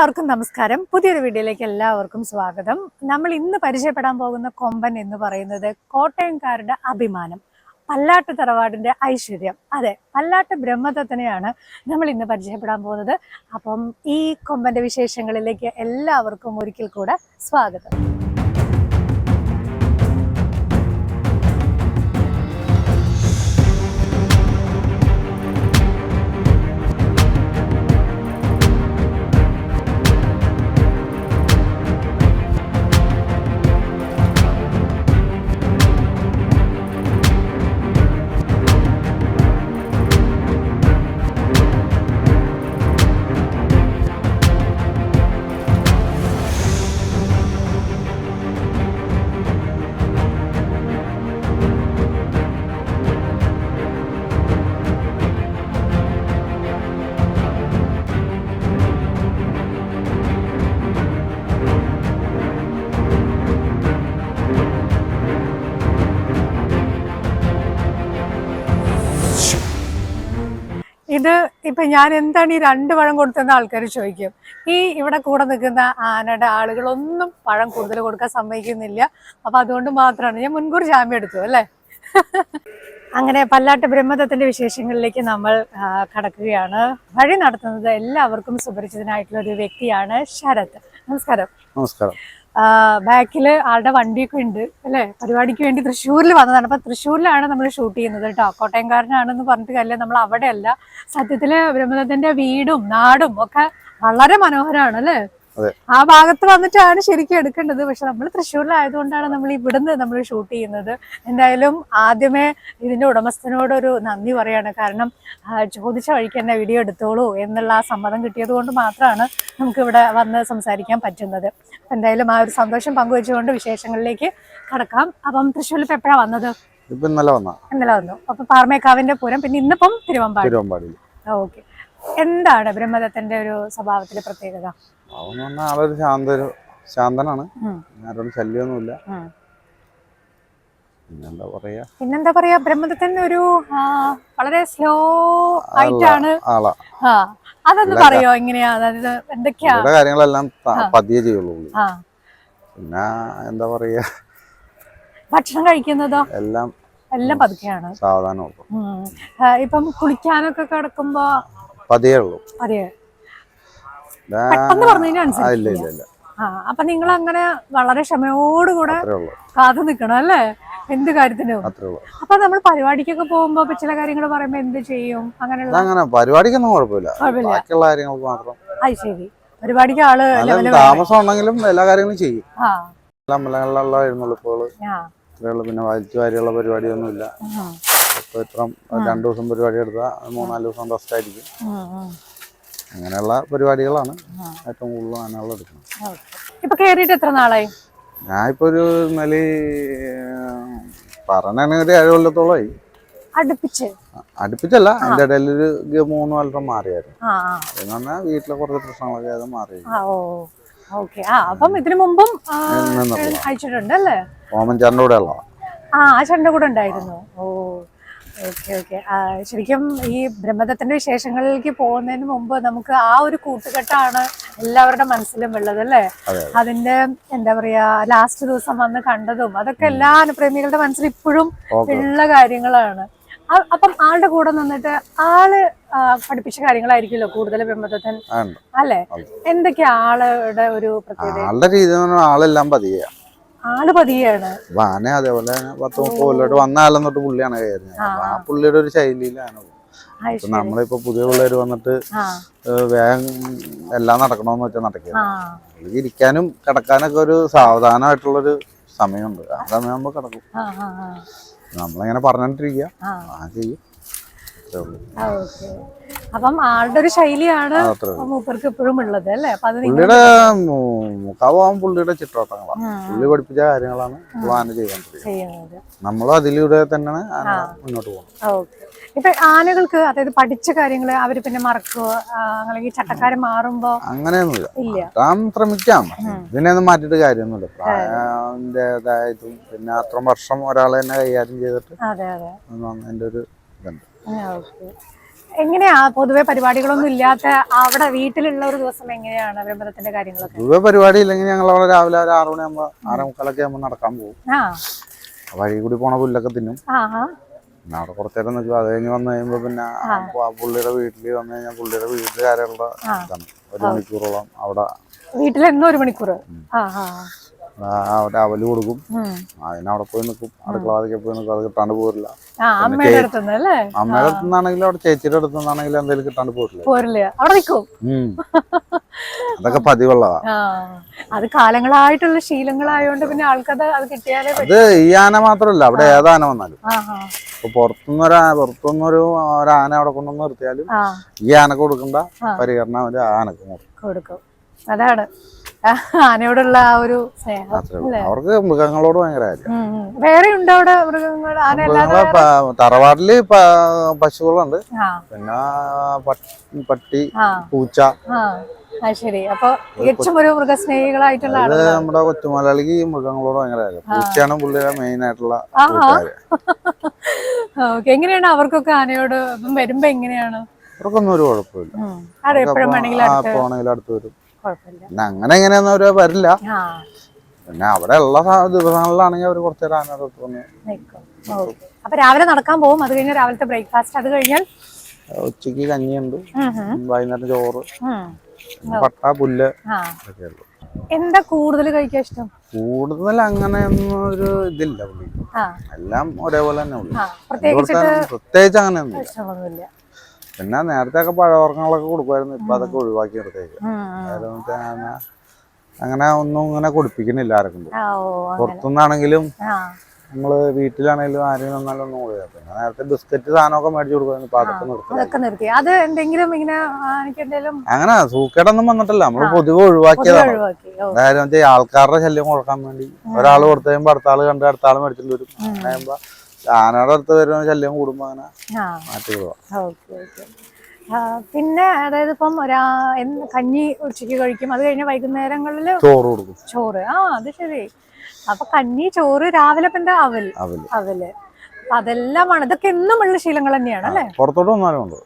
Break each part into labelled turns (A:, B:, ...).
A: എല്ലാവർക്കും നമസ്കാരം. പുതിയൊരു വീഡിയോയിലേക്ക് എല്ലാവർക്കും സ്വാഗതം. നമ്മൾ ഇന്ന് പരിചയപ്പെടാൻ പോകുന്ന കൊമ്പൻ എന്ന് പറയുന്നത് കോട്ടയംകാരുടെ അഭിമാനം പല്ലാട്ട് തറവാടിന്റെ ഐശ്വര്യം. അതെ പല്ലാട്ട് ബ്രഹ്മദത്തനെയാണ് നമ്മൾ ഇന്ന് പരിചയപ്പെടാൻ പോകുന്നത്. അപ്പം ഈ കൊമ്പന്റെ വിശേഷങ്ങളിലേക്ക് എല്ലാവർക്കും ഒരിക്കൽ കൂടെ സ്വാഗതം. ഇപ്പൊ ഞാൻ എന്താണ് ഈ രണ്ട് പഴം കൊടുത്തെന്ന് ആൾക്കാർ ചോദിക്കും. ഈ ഇവിടെ കൂടെ നിൽക്കുന്ന ആനയുടെ ആളുകളൊന്നും പഴം കൂടുതൽ കൊടുക്കാൻ സമ്മതിക്കുന്നില്ല. അപ്പൊ അതുകൊണ്ട് മാത്രമാണ് ഞാൻ മുൻകൂർ ജാമ്യം എടുത്തു അല്ലേ? അങ്ങനെ പല്ലാട്ട് ബ്രഹ്മദത്തിന്റെ വിശേഷങ്ങളിലേക്ക് നമ്മൾ കടക്കുകയാണ്. വഴി നടത്തുന്നത് എല്ലാവർക്കും സുപരിചിതനായിട്ടുള്ള ഒരു വ്യക്തിയാണ് ശരത്. നമസ്കാരം.
B: നമസ്കാരം.
A: ആ, ബാക്കിൽ ആളുടെ വണ്ടിയൊക്കെ ഉണ്ട് അല്ലേ? പരിപാടിക്ക് വേണ്ടി തൃശ്ശൂരിൽ വന്നതാണ്. അപ്പൊ തൃശ്ശൂരിലാണ് നമ്മൾ ഷൂട്ട് ചെയ്യുന്നത് കേട്ടോ. കോട്ടയംകാരനാണെന്ന് പറഞ്ഞിട്ട് കാര്യം നമ്മൾ അവിടെയല്ല. സത്യത്തിൽ ബ്രഹ്മദത്തിന്റെ വീടും നാടും ഒക്കെ വളരെ മനോഹരമാണ് അല്ലേ. ആ ഭാഗത്ത് വന്നിട്ടാണ് ശരിക്കും എടുക്കേണ്ടത്. പക്ഷെ നമ്മൾ തൃശ്ശൂരിലായതുകൊണ്ടാണ് നമ്മൾ ഇവിടുന്ന് നമ്മൾ ഷൂട്ട് ചെയ്യുന്നത്. എന്തായാലും ആദ്യമേ ഇതിന്റെ ഉടമസ്ഥനോട് ഒരു നന്ദി പറയാണ്. കാരണം ചോദിച്ച വഴിക്ക് തന്നെ വീഡിയോ എടുത്തോളൂ എന്നുള്ള ആ സമ്മതം കിട്ടിയത് കൊണ്ട് മാത്രമാണ് നമുക്ക് ഇവിടെ വന്ന് സംസാരിക്കാൻ പറ്റുന്നത്. എന്തായാലും ആ ഒരു സന്തോഷം പങ്കുവെച്ചുകൊണ്ട് വിശേഷങ്ങളിലേക്ക് കടക്കാം. അപ്പം തൃശ്ശൂരിൽ ഇപ്പൊ എപ്പോഴാണ് വന്നത്?
B: ഇന്നലെ വന്നു.
A: ഇന്നലെ വന്നു. അപ്പൊ പാർമേക്കാവിന്റെ പൂരം. പിന്നെ ഇന്നിപ്പം തിരുവമ്പാടി.
B: തിരുവമ്പാടി
A: ഓക്കെ. എന്താണ് ബ്രഹ്മദത്തന്റെ ഒരു സ്വഭാവത്തിലെ പ്രത്യേകത?
B: അതെന്ന് പറഞ്ഞാൽ ആളൊരു ശാന്തരു ശാന്തനാണ്. ആരോടും ശല്യമൊന്നുമില്ല പിന്നെന്താ പറയാ?
A: പിന്നെന്താ പറയാ? ബ്രഹ്മദത്തൻ ഒരു വളരെ സ്ലോ ആയിട്ടാണ്. അതൊന്ന് പറയോ എങ്ങനെയാ? അതായത് എന്തൊക്കെയാ?
B: കാര്യങ്ങളെല്ലാം പതിയെ ചെയ്യുള്ളൂ. പിന്നെ എന്താ പറയാ?
A: ഭക്ഷണം കഴിക്കുന്നതോ?
B: എല്ലാം
A: എല്ലാം പതുക്കെയാണ്.
B: സാവധാനം
A: ഇപ്പം കുളിക്കാനൊക്കെ കിടക്കുമ്പോ
B: പതിയേ ഉള്ളൂ. ഇതാ-
A: പെട്ടെന്ന് പറഞ്ഞതിന് അപ്പൊ നിങ്ങൾ അങ്ങനെ വളരെ ക്ഷമയോടുകൂടെ കാത്തു നിക്കണം അല്ലേ? എന്ത് കാര്യത്തിനും. അപ്പൊ നമ്മൾ പരിപാടിക്കൊക്കെ പോകുമ്പോ ചില കാര്യങ്ങൾ പറയുമ്പോ എന്ത് ചെയ്യും? അങ്ങനെയുള്ള
B: അങ്ങനെ പരിപാടിക്കൊന്നും കുഴപ്പമില്ല.
A: കുഴപ്പമില്ല.
B: ബാക്കിയുള്ള കാര്യങ്ങൾക്ക് മാത്രം.
A: അത് ശരി. പരിപാടിക്ക് ആൾ
B: താമസം ഉണ്ടെങ്കിലും എല്ലാ കാര്യങ്ങളും ചെയ്യും. അമ്പലങ്ങളിലുള്ള എഴുന്നള്ളിപ്പുകൾ. പിന്നെ വലിച്ചു വാരിയുള്ള പരിപാടിയൊന്നുമില്ല. ഇപ്പൊ ഇത്ര രണ്ടു ദിവസം പരിപാടി എടുത്താൽ മൂന്നാൽ ദിവസം റെസ്റ്റ് ആയിരിക്കും. അങ്ങനെയുള്ള പരിപാടികളാണ് ഏറ്റവും കൂടുതൽ ആനകൾ എടുക്കുന്നത്.
A: ഇപ്പൊ കേറിയിട്ട് എത്ര നാളായി?
B: ഞാനിപ്പോ ഒരു നിലി പറഞ്ഞാണെങ്കിൽ ഒരു ഏഴ് കൊല്ലത്തോളമായി.
A: അടുപ്പിച്ച്?
B: അടുപ്പിച്ചല്ല അതിന്റെ ഇടയിൽ ഒരു മൂന്ന് കൊല്ലം മാറിയായിരുന്നു. പറഞ്ഞാൽ വീട്ടിലെ കുറച്ച് പ്രശ്നങ്ങളൊക്കെ അത് മാറി
A: ആ ഓക്കെ. ആ അപ്പം ഇതിനു മുമ്പും അയച്ചിട്ടുണ്ട് അല്ലേ?
B: ഓമൻചാറിന്റെ കൂടെ ഉള്ളതാണ്
A: ആ ആ കൂടെ ഉണ്ടായിരുന്നു. ഓ. ഓക്കെ ഓക്കെ ശരിക്കും ഈ ബ്രഹ്മദത്തിന്റെ വിശേഷങ്ങളിലേക്ക് പോകുന്നതിന് മുമ്പ് നമുക്ക് ആ ഒരു കൂട്ടുകെട്ടാണ് എല്ലാവരുടെ മനസ്സിലും ഉള്ളത് അല്ലേ? അതിന്റെ എന്താ പറയാ ലാസ്റ്റ് ദിവസം വന്ന് കണ്ടതും അതൊക്കെ എല്ലാ അനുപ്രേമികളുടെ മനസ്സിൽ ഇപ്പോഴും ഉള്ള കാര്യങ്ങളാണ്. അപ്പം ആളുടെ കൂടെ നിന്നിട്ട് ആൾ പഠിപ്പിച്ച കാര്യങ്ങളായിരിക്കുമല്ലോ കൂടുതൽ ബ്രഹ്മദത്തൻ അല്ലെ. എന്തൊക്കെയാ ആളുടെ ഒരു പ്രത്യേകത?
B: ആളുടെ രീതി ആളെല്ലാം പതിയെ.
A: ആൾ പതിയാണ്
B: വാനെ അതേപോലെ പത്ത് മുപ്പത് കൊല്ലോട്ട് വന്ന കാലം തൊട്ട് പുള്ളിയാണ് കയറുന്നത് ആ. പുള്ളിയുടെ ഒരു
A: ശൈലിയിലാണ്
B: നമ്മളിപ്പോ പുതിയ പിള്ളേര് വന്നിട്ട് വേഗം എല്ലാം നടക്കണമെന്ന് വെച്ചാൽ നടക്കുക. ഇരിക്കാനും കിടക്കാനൊക്കെ ഒരു സാവധാനമായിട്ടുള്ളൊരു സമയമുണ്ട്. ആ സമയമാകുമ്പോൾ കിടക്കും.
A: ആ ആ ആ.
B: നമ്മളിങ്ങനെ പറഞ്ഞോണ്ടിരിക്കുക.
A: ആ.
B: ചെയ്യും. അത്രേ ഉള്ളൂ.
A: അപ്പം ആളുടെ ഒരു ശൈലിയാണ് മൂപ്പർക്ക് എപ്പോഴും ഉള്ളത് അല്ലേ?
B: പുള്ളിയുടെ മുഖാവാൻ പുള്ളിയുടെ ചിട്ടോട്ടങ്ങളാണ് പുള്ളി പഠിപ്പിച്ച കാര്യങ്ങളാണ് പ്ലാൻ ആന ചെയ്യാൻ
A: ചെയ്യുന്നത്.
B: നമ്മളും അതിലൂടെ തന്നെയാണ് മുന്നോട്ട് പോകുന്നത്.
A: ഇപ്പൊ ആനകൾക്ക് അതായത് പഠിച്ച കാര്യങ്ങൾ അവർ പിന്നെ മറക്കുക അല്ലെങ്കിൽ ചട്ടക്കാരൻ മാറുമ്പോ
B: അങ്ങനെയൊന്നുമില്ല.
A: ഇല്ല.
B: ശ്രമിക്കാം. ശ്രമിക്കാം ഇതിനെയൊന്നും മാറ്റിട്ട് കാര്യമൊന്നുമില്ല. പ്രായത്തിന്റെതായതും പിന്നെ അത്ര വർഷം ഒരാളെ തന്നെ കൈകാര്യം ചെയ്തിട്ട്
A: അതെ അതെ.
B: എന്റെ ഒരു ഇതുണ്ട്.
A: എങ്ങനെയാ പൊതുവെ പരിപാടികളൊന്നും ഇല്ലാത്ത അവിടെ വീട്ടിലുള്ള ഒരു ദിവസം എങ്ങനെയാണ് വിമതത്തിന്റെ കാര്യങ്ങളൊക്കെ?
B: പൊതുവെ പരിപാടി ഇല്ലെങ്കിൽ ഞങ്ങൾ അവിടെ രാവിലെ ഒരു ആറു മണിയാകുമ്പോ ആറേ മുക്കാലൊക്കെ ആകുമ്പോൾ നടക്കാൻ പോകും. വഴി കൂടി പോണ പുല്ലൊക്കെ തിന്നും. പിന്നെ അവിടെ കുറച്ചേരം നിൽക്കും. അത് കഴിഞ്ഞ് വന്നു കഴിയുമ്പോ പിന്നെ പുള്ളിയുടെ വീട്ടിൽ വന്നു കഴിഞ്ഞാൽ പുള്ളിയുടെ വീട്ടിൽ കാര്യമുള്ള ഒരു മണിക്കൂറോളം അവിടെ
A: വീട്ടിലെന്നോ ഒരു മണിക്കൂർ
B: അവൽ കൊടുക്കും. അതിനവിടെ പോയി നിൽക്കും അടുക്കള വാതിക്കെ പോയി നിൽക്കും അത് കിട്ടാണ്ട് പോരില്ല.
A: അമ്മയുടെ
B: അടുത്ത് നിന്നാണെങ്കിലും അവിടെ ചേച്ചിയുടെ അടുത്ത് നിന്നാണെങ്കിലും എന്തെങ്കിലും കിട്ടാണ്ട് പോരില്ല.
A: പോരില്ല. അവിടെ നിൽക്കും
B: അതൊക്കെ പതിവുള്ളതാ.
A: അത് കാലങ്ങളായിട്ടുള്ള ശീലങ്ങളായോണ്ട് പിന്നെ ആൾക്കത് അത് കിട്ടിയാലേ.
B: അത് ഈ ആന മാത്രമല്ല അവിടെ ഏതാന വന്നാലും. ഇപ്പൊ പുറത്തുനിന്നൊരു പുറത്തുനിന്നൊരു ഒരു ആന അവിടെ കൊണ്ടുവന്ന് നിർത്തിയാലും ഈ ആനക്ക് കൊടുക്കണ്ട പരിഹരണം ഒരു ആനക്ക് കൊടുക്കും.
A: അതാണ്. ആനയോടുള്ള ആ ഒരു സ്നേഹം
B: അവർക്ക് മൃഗങ്ങളോട് ഭയങ്കര.
A: വേറെ ഉണ്ടോ അവിടെ മൃഗങ്ങൾ?
B: തറവാട്ടിൽ പശുക്കളുണ്ട്. പിന്നെ പട്ടി പൂച്ച.
A: ശരി. അപ്പൊ തികച്ചും ഒരു മൃഗസ്നേഹികളായിട്ടുള്ള
B: നമ്മുടെ കൊച്ചുമലയാളിക്ക് മൃഗങ്ങളോട് ഭയങ്കര പൂച്ചയാണ് പുള്ളിയുടെ മെയിൻ ആയിട്ടുള്ള.
A: ഓക്കെ. എങ്ങനെയാണ് അവർക്കൊക്കെ ആനയോട് വരുമ്പോ എങ്ങനെയാണ്?
B: അവർക്കൊന്നും ഒരു കുഴപ്പമില്ല.
A: അടുത്ത്
B: വരും. പിന്നെ അങ്ങനെ എങ്ങനെയൊന്നും അവർ വരില്ല. പിന്നെ അവിടെ ഉള്ള ദിവസങ്ങളിലാണെങ്കിൽ അവർ കുറച്ച് നേരം ആനയുടെ അടുത്ത് വന്ന്
A: അപ്പൊ രാവിലെ നടക്കാൻ പോകും. അത് കഴിഞ്ഞാൽ രാവിലത്തെ ബ്രേക്ക്ഫാസ്റ്റ്. അത് കഴിഞ്ഞാൽ?
B: ഉച്ചയ്ക്ക് കഞ്ഞിയുണ്ട്. വൈകുന്നേരം ചോറ്. പട്ട പുല്ല്
A: എന്താ കൂടുതൽ കഴിക്കാൻ ഇഷ്ടം?
B: കൂടുതൽ അങ്ങനെ ഒരു ഇതില്ല പുള്ളി. എല്ലാം ഒരേപോലെ തന്നെ ഉള്ളു. പ്രത്യേകിച്ച് അങ്ങനെയൊന്നും പിന്നെ നേരത്തെ ഒക്കെ പഴവർഗങ്ങളൊക്കെ കൊടുക്കുമായിരുന്നു. ഇപ്പൊ അതൊക്കെ ഒഴിവാക്കി നിർത്തേക്ക് അങ്ങനെ ഒന്നും ഇങ്ങനെ കൊടുപ്പിക്കുന്നില്ല ആർക്കും. പുറത്തുനിന്നാണെങ്കിലും നമ്മൾ വീട്ടിലാണെങ്കിലും ആരെയും നന്നാലും ഒന്നും കൊടുക്കുക പിന്നെ നേരത്തെ ബിസ്ക്കറ്റ് സാധനമൊക്കെ മേടിച്ചു കൊടുക്കുമായിരുന്നു. ഇപ്പൊ അതൊക്കെ നിർത്തി.
A: അത് എന്തെങ്കിലും ഇങ്ങനെ
B: അങ്ങനെ സൂക്കേടൊന്നും വന്നിട്ടില്ല. നമ്മൾ പൊതുവെ ഒഴിവാക്കിയതാണ് അതായത് ആൾക്കാരുടെ ശല്യം കൊടുക്കാൻ വേണ്ടി ഒരാൾ കൊടുത്തു കഴിയുമ്പോ അടുത്ത ആൾ കണ്ട് അടുത്ത ആൾ മേടിച്ചിട്ട് വരും ആനയുടെ അടുത്ത് വരുന്ന ശല്യം കൂടുമ്പോ അങ്ങനെ മാറ്റി
A: പിന്നെ അതായത് ഇപ്പം ഒരാ കഞ്ഞി ഉച്ചയ്ക്ക് കഴിക്കും. അത് കഴിഞ്ഞ വൈകുന്നേരങ്ങളിൽ
B: ചോറ് കൊടുക്കും.
A: ചോറ്. ആ അത് ശരി. അപ്പൊ കഞ്ഞി ചോറ് രാവിലെ പിന്നെ അവൽ? അവൽ. അതെല്ലാമാണ്. ഇതൊക്കെ എന്നും ഉള്ള ശീലങ്ങൾ തന്നെയാണ് അല്ലെ?
B: പുറത്തോട്ട് വന്നാലും ഉണ്ട്.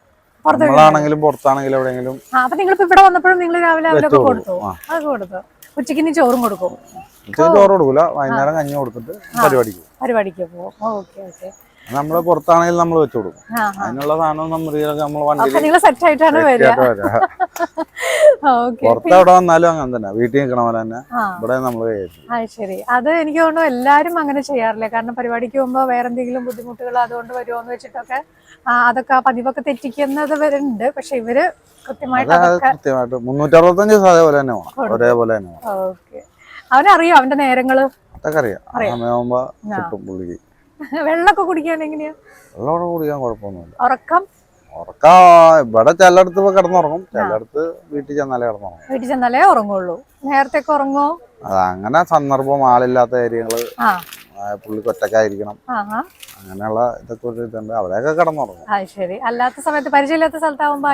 A: പുറത്ത്
B: നമ്മളാണെങ്കിലും പുറത്താണെങ്കിലും എവിടെയെങ്കിലും
A: അപ്പൊ നിങ്ങളിപ്പോ ഇവിടെ വന്നപ്പോഴും നിങ്ങൾ രാവിലെ അവലൊക്കെ കൊടുത്തു? അത് കൊടുത്തു? ഉച്ചയ്ക്ക് ഇനി ചോറും കൊടുക്കും.
B: ചോറ് കൊടുക്കില്ല വൈകുന്നേരം കഞ്ഞി കൊടുത്തിട്ട് പരിപാടിക്ക്
A: പരിപാടിക്ക് പോകും. Okay okay.
B: നമ്മൾ പുറത്താണെങ്കിൽ നമ്മൾ വെച്ചു കൊടുക്കും. അതിനുള്ള സാധനം നമ്മൾ നമ്മൾ വണ്ടിയിൽ
A: സെറ്റ് ആയിട്ടാണ്
B: പുറത്ത് എവിടെ വന്നാലും അങ്ങനെ തന്നെ. വീട്ടിൽ നിൽക്കണ പോലെ തന്നെ. ഇവിടെ
A: ആ ശരി. അത് എനിക്ക് തോന്നുന്നു എല്ലാരും അങ്ങനെ ചെയ്യാറില്ല. കാരണം പരിപാടിക്ക് പോകുമ്പോ വേറെ എന്തെങ്കിലും ബുദ്ധിമുട്ടുകൾ അതുകൊണ്ട് വരുമോ എന്ന് വെച്ചിട്ടൊക്കെ അതൊക്കെ പതിവൊക്കെ തെറ്റിക്കുന്നത് വരുന്നുണ്ട് പക്ഷെ ഇവർ കൃത്യമായിട്ട്
B: കൃത്യമായിട്ട്. മുന്നൂറ്ററുപത്തഞ്ച് ദിവസം അതേപോലെ തന്നെ ഒരേപോലെ തന്നെ
A: ഓക്കെ. അവനറിയോ അവന്റെ
B: നേരങ്ങൾ?
A: വെള്ളമൊക്കെ കുടിക്കാൻ എങ്ങനെയാ?
B: വെള്ളം കുടിക്കാൻ കുഴപ്പമൊന്നുമില്ല.
A: ഉറക്കം?
B: ഉറക്ക ഇവിടെ ചിലടത്ത് കിടന്നുറങ്ങും. ചിലടത്ത് വീട്ടിൽ ചെന്നാലേ കിടന്നുറങ്ങും.
A: വീട്ടിൽ ചെന്നാലേ ഉറങ്ങുള്ളൂ. നേരത്തെ
B: ഉറങ്ങോ അങ്ങനെ സന്ദർഭം ആളില്ലാത്ത ഏരിയകൾ പുള്ളിക്ക് ഒറ്റക്കായിരിക്കണം അങ്ങനെയുള്ള ഇതൊക്കെ ഒരു ഇതുണ്ട് അവിടെയൊക്കെ കിടന്നുറങ്ങും.
A: ശരി. അല്ലാത്ത സമയത്ത് പരിചയമില്ലാത്ത സ്ഥലത്താവുമ്പോ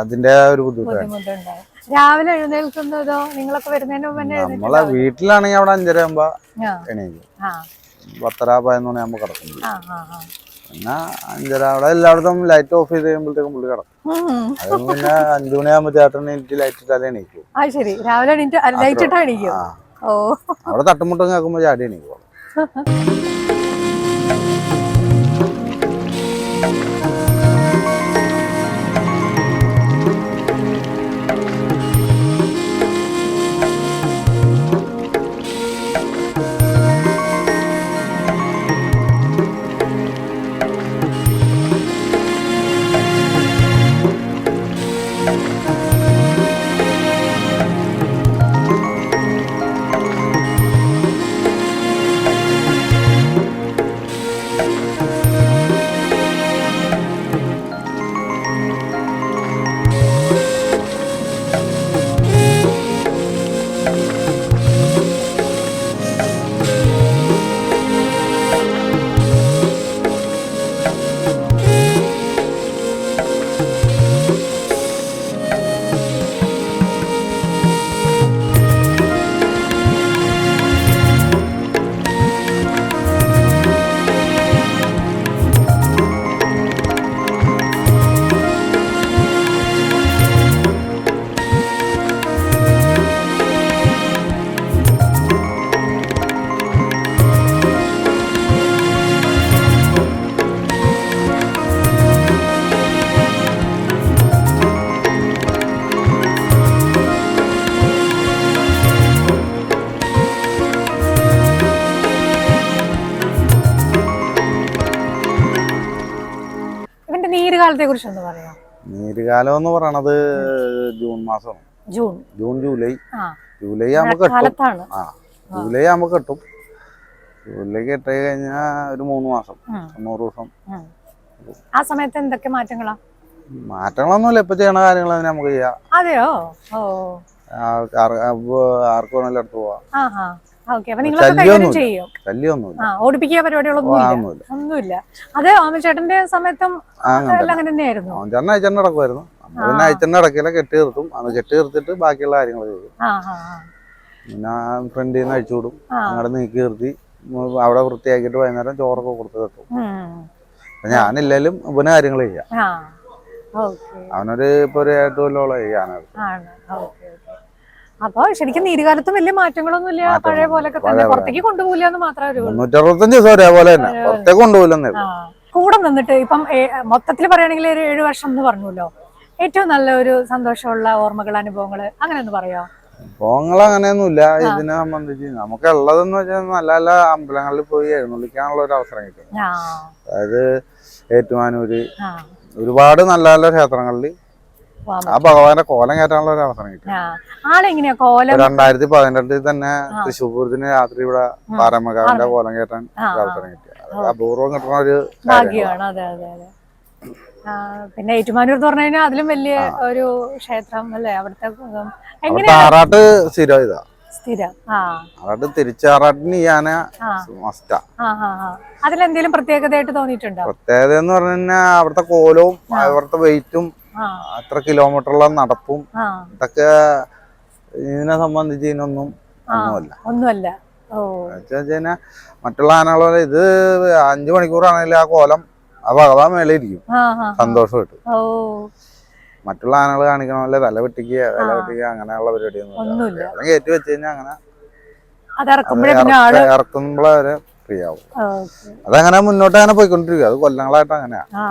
A: അതിന്റെ ഒരു ബുദ്ധിമുട്ടുണ്ട് രാവിലെ എഴുന്നേൽക്കുന്നതോ നിങ്ങളൊക്കെ വരുന്നതിന് മുമ്പ്
B: നമ്മളെ വീട്ടിലാണെങ്കിൽ അവിടെ അഞ്ചര ആകുമ്പോ എണീക്കും. പത്തര പതിനൊന്ന് മണിയാകുമ്പോ കിടക്കും പിന്നെ അഞ്ചര അവിടെ എല്ലായിടത്തും ലൈറ്റ് ഓഫ് ചെയ്ത് കഴിയുമ്പോഴത്തേക്കും പുള്ളി കിടക്കും. അത് പിന്നെ അഞ്ചു മണിയാകുമ്പോ ചേട്ടൻ എനിക്ക് ലൈറ്റ് ഇട്ടാലേ എണീക്കും.
A: ശരി. രാവിലെ ലൈറ്റ് ഇട്ടാ എണീക്കും? ഓ.
B: അവിടെ തട്ടുമുട്ടും കേൾക്കുമ്പോ ചാടി എണീക്കും നീരുകാലം എന്ന് പറയണത് ജൂൺ മാസം
A: ജൂൺ.
B: June July. ജൂലൈ ആകുമ്പോൾ കെട്ടും. ആ. ജൂലൈ ആകുമ്പോൾ കെട്ടും. ജൂലൈ കെട്ടി കഴിഞ്ഞാ ഒരു മൂന്ന് മാസം. തൊണ്ണൂറ് ദിവസം.
A: ആ. സമയത്ത് എന്തൊക്കെ മാറ്റങ്ങളാ?
B: മാറ്റങ്ങളൊന്നുമില്ല. ഇപ്പൊ ചെയ്യണ കാര്യങ്ങൾ തന്നെ നമുക്ക് ചെയ്യാം.
A: അതെയോ?
B: ആർക്ക് വേണമെങ്കിലും അടുത്ത് പോവാം.
A: ഓടിപ്പിക്കുക പരിപാടികളൊന്നും
B: ഒന്നുമില്ല.
A: സമയത്തും
B: അങ്ങനെ
A: തന്നെയായിരുന്നു.
B: അയച്ചെണ്ണ പിന്നെ അയച്ചെണ്ണ കെട്ടി നിർത്തും. അന്ന് കെട്ടി നിർത്തിയിട്ട് ബാക്കിയുള്ള കാര്യങ്ങൾ ചെയ്യും. പിന്നെ ഫ്രണ്ടിൽ നിന്ന് അഴിച്ചു വിടും. അങ്ങോട്ട് നീക്കി നിർത്തി. അവിടെ വൃത്തിയാക്കിയിട്ട് വൈകുന്നേരം ചോറൊക്കെ കൊടുത്ത് കെട്ടും ഞാനില്ലേലും ഇവന് കാര്യങ്ങൾ ചെയ്യാം. അവനൊരു ഇപ്പൊ ഒരു എട്ട് കൊല്ലോളം ചെയ്യാനാണ്
A: അപ്പൊ ശരിക്കും നീരുകാലത്തും വലിയ മാറ്റങ്ങളൊന്നും ഇല്ല. പഴയ പോലൊക്കെ തന്നെ പുറത്തേക്ക് കൊണ്ടുപോകില്ല എന്ന് മാത്രമേ
B: മുന്നൂറ്ററുപത്തഞ്ച് ദിവസം ഒരേപോലെ തന്നെ. പുറത്തേക്ക്
A: കൂടെ നിന്നിട്ട് ഇപ്പം മൊത്തത്തിൽ പറയുകയാണെങ്കിൽ ഒരു ഏഴു വർഷം എന്ന് പറഞ്ഞല്ലോ ഏറ്റവും നല്ല ഒരു സന്തോഷമുള്ള ഓർമ്മകൾ അനുഭവങ്ങൾ അങ്ങനെ ഒന്ന് പറയോ
B: അനുഭവങ്ങൾ അങ്ങനെയൊന്നുമില്ല. ഇതിനെ സംബന്ധിച്ച് നമുക്ക് ഉള്ളതെന്ന് വെച്ചാൽ നല്ല നല്ല അമ്പലങ്ങളിൽ പോയി എഴുന്നള്ളിക്കാനുള്ള ഒരു അവസരം കിട്ടും. അതായത് ഏറ്റുമാനൂര് ഒരുപാട് നല്ല നല്ല ക്ഷേത്രങ്ങളിൽ ആ ഭഗവാന്റെ കോലം കയറ്റാനുള്ള ഒരു അവസരം കിട്ടി.
A: ആളെങ്ങനെയാ? കോലം
B: രണ്ടായിരത്തി പതിനെട്ടിൽ തന്നെ തൃശ്ശൂർ പൂരത്തിന് രാത്രി ഇവിടെ പാറമകാവിന്റെ കോലം കയറ്റാൻ അവസരം കിട്ടി. അപൂർവം കിട്ടുന്ന ഒരു
A: ഭാഗ്യമാണ്. അതെ അതെ അതെ. പിന്നെ ഏറ്റുമാനൂർ എന്ന് പറഞ്ഞു കഴിഞ്ഞാൽ അതിലും വലിയ ഒരു ക്ഷേത്രം അല്ലേ? അവിടുത്തെ
B: ആറാട്ട് സ്ഥിരം ഇതാ.
A: സ്ഥിരം.
B: ആറാട്ട് തിരിച്ചാറാട്ടിന് മസ്റ്റാ
A: അതിലെന്തെങ്കിലും പ്രത്യേകതയായിട്ട് തോന്നിയിട്ടുണ്ടോ?
B: പ്രത്യേകത എന്ന് പറഞ്ഞു കഴിഞ്ഞാൽ അവിടുത്തെ കോലവും അവിടുത്തെ വെയിറ്റും അത്ര കിലോമീറ്ററുള്ള നടപ്പും ഇതൊക്കെ ഇതിനെ സംബന്ധിച്ച് ഇതിനൊന്നും ഒന്നുമല്ല.
A: ഒന്നുമല്ല. ഓ.
B: വെച്ച് മറ്റുള്ള ആനകളെ ഇത് അഞ്ചു മണിക്കൂറാണെങ്കിൽ ആ കോലം ആ ഭഗവാൻ
A: ആ
B: സന്തോഷമായിട്ട്. മറ്റുള്ള ആനകൾ കാണിക്കണ പോലെ തല വെട്ടിക്കുക തല വെട്ടിക്കുക അങ്ങനെയുള്ള പരിപാടിയൊന്നും കയറ്റി വെച്ച് കഴിഞ്ഞാൽ അങ്ങനെ
A: ഇറക്കുമ്പോഴേ
B: ഫ്രീ ആവും. അതങ്ങനെ മുന്നോട്ട് അങ്ങനെ പോയിക്കൊണ്ടിരിക്കും അത് കൊല്ലങ്ങളായിട്ട് അങ്ങനെയാ.
A: ആ.